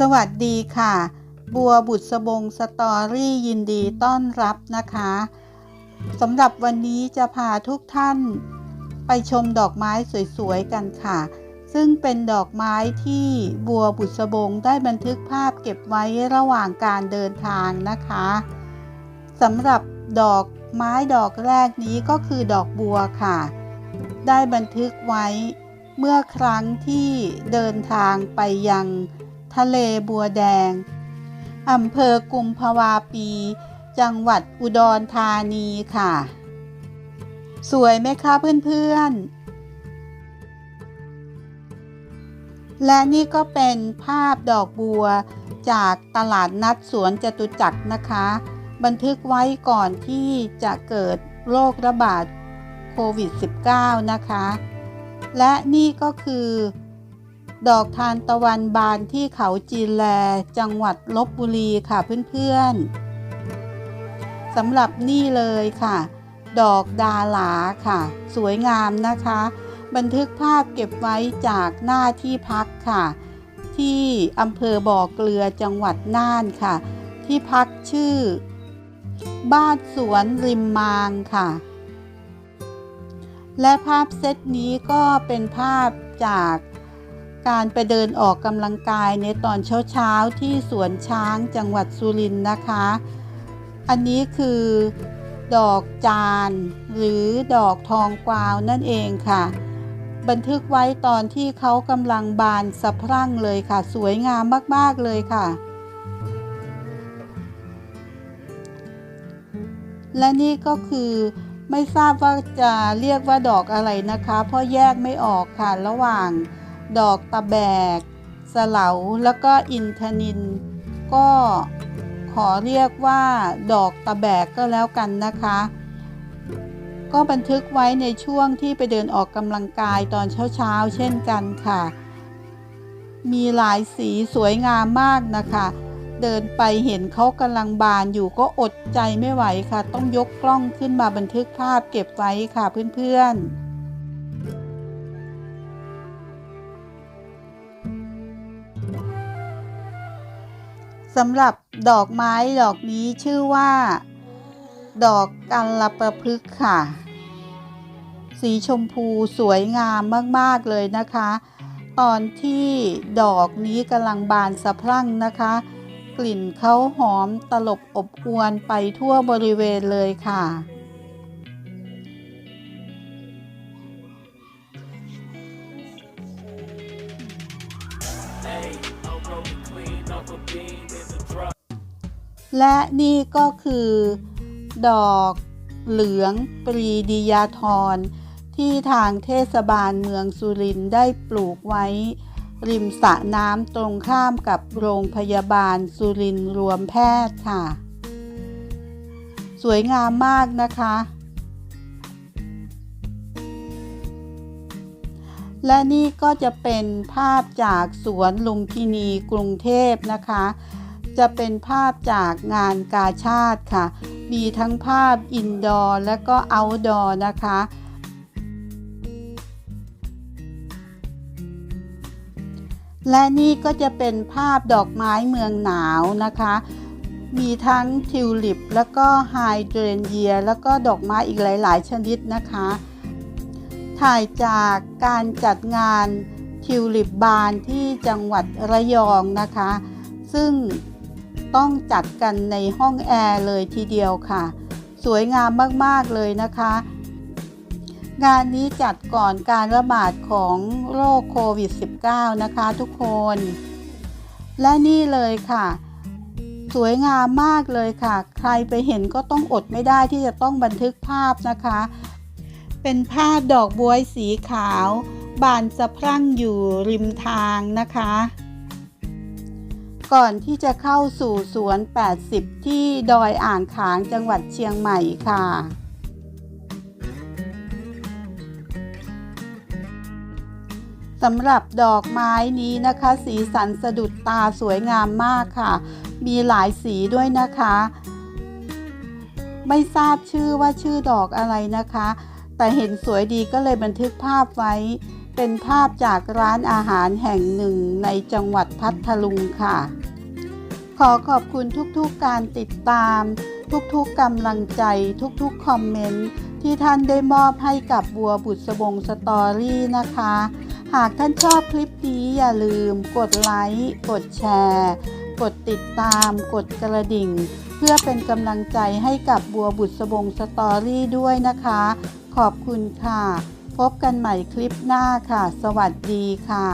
สวัสดีค่ะ บัวบุษบงสตอรี่ยินดีต้อนรับนะคะสำหรับวันนี้จะพาทุกท่าน ไปชมดอกไม้สวยๆกันค่ะ ซึ่งเป็นดอกไม้ที่บัวบุษบงได้บันทึกภาพเก็บไว้ระหว่างการเดินทางนะคะสำหรับดอกไม้ดอกแรกนี้ก็คือดอกบัวค่ะ ได้บันทึกไว้เมื่อครั้งที่เดินทางไปยัง ทะเลบัวแดง อำเภอกุมภาวาปี จังหวัดอุดรธานีค่ะ สวยไหมคะเพื่อนๆ และนี่ก็เป็นภาพดอกบัวจากตลาดนัดสวนจตุจักรนะคะ บันทึกไว้ก่อนที่จะเกิดโรคระบาดโควิด -19 นะคะ และนี่ก็คือ ดอกทานตะวันบานที่เขาจีนแล จังหวัดลบบุรีค่ะเพื่อนๆสำหรับนี่เลยค่ะ ดอกดาหลาค่ะ สวยงามนะคะ บันทึกภาพเก็บไว้จากหน้าที่พักค่ะ ที่อำเภอบ่อเกลือจังหวัดน่านค่ะ ที่พักชื่อ บ้านสวนริมมางค่ะ และภาพเซตนี้ก็เป็นภาพจาก การไปเดินออกกำลังกายในตอนเช้าๆ ที่สวนช้างจังหวัดสุรินทร์นะคะ อันนี้คือดอกจานหรือดอกทองกวาวนั่นเองค่ะ บันทึกไว้ตอนที่เขากำลังบานสะพรั่งเลยค่ะ สวยงามมากๆเลยค่ะ และนี่ก็คือไม่ทราบว่าจะเรียกว่าดอกอะไรนะคะ เพราะแยกไม่ออกค่ะระหว่าง ดอกตะแบก สเหลาแล้วก็อินทนิน ก็ขอเรียกว่า ดอกตะแบกก็แล้วกันนะคะ ก็บันทึกไว้ในช่วงที่ไปเดินออกกำลังกายตอนเช้าๆ เช่นกันค่ะ มีหลายสีสวยงามมากนะคะเดินไปเห็นเขากำลังบานอยู่ก็อดใจไม่ไหวค่ะ ต้องยกกล้องขึ้นมาบันทึกภาพเก็บไว้ค่ะเพื่อนๆ สำหรับดอกไม้ดอกนี้ชื่อว่า ดอกกันลประพฤกค่ะ สีชมพูสวยงามมาก ๆ เลยนะคะ ตอนที่ดอกนี้กำลังบานสะพรั่งนะคะ กลิ่นเขาหอมตลบอบอวนไปทั่วบริเวณเลยค่ะ และนี่ก็คือ ดอกเหลืองปรีดียาธรที่ทางเทศบาลเมืองสุรินทร์ได้ปลูกไว้ ริมสระน้ำตรงข้ามกับโรงพยาบาลสุรินทร์รวมแพทย์ค่ะ สวยงามมากนะคะ และนี่ก็จะเป็นภาพจากสวนลุมพินีกรุงเทพนะคะ จะเป็นภาพจากงานกาชาติค่ะ มีทั้งภาพอินดอร์และก็เอาท์ดอร์นะคะและนี่ก็จะเป็นภาพดอกไม้เมืองหนาวนะคะ มีทั้งทิวลิป แล้วก็ไฮเดรนเยีย แล้วก็ดอกไม้อีกหลาย ๆ ชนิดนะคะ ถ่ายจากการจัดงานทิวลิปบานที่จังหวัดระยองนะคะ ซึ่งต้องจัดกันในห้องแอร์เลยทีเดียวค่ะ สวยงามมากๆเลยนะคะ งานนี้จัดก่อนการระบาดของโรคโควิด -19 นะคะทุกคน และนี่เลยค่ะ สวยงามมากเลยค่ะ ใครไปเห็นก็ต้องอดไม่ได้ที่จะต้องบันทึกภาพนะคะ เป็นภาพดอกบวยสีขาว บานสะพรั่งอยู่ริมทางนะคะ ก่อนที่จะเข้าสู่สวน 80 ที่ดอยอ่างขางจังหวัดเชียงใหม่ค่ะสำหรับดอกไม้นี้นะคะ สีสันสะดุดตาสวยงามมากค่ะ มีหลายสีด้วยนะคะ ไม่ทราบชื่อว่าชื่อดอกอะไรนะคะ แต่เห็นสวยดีก็เลยบันทึกภาพไว้ เป็นภาพจากร้านอาหารแห่งหนึ่งในจังหวัดพัทลุงค่ะ ขอขอบคุณทุกๆการติดตาม ทุกๆกำลังใจ ทุกๆคอมเมนต์ที่ท่านได้มอบให้กับบัวบุษบงสตอรี่นะคะ หากท่านชอบคลิปนี้อย่าลืมกดไลค์ กดแชร์ กดติดตาม กดกระดิ่ง เพื่อเป็นกำลังใจให้กับบัวบุษบงสตอรี่ด้วยนะคะ ขอบคุณค่ะ พบกันใหม่คลิปหน้าค่ะ สวัสดีค่ะ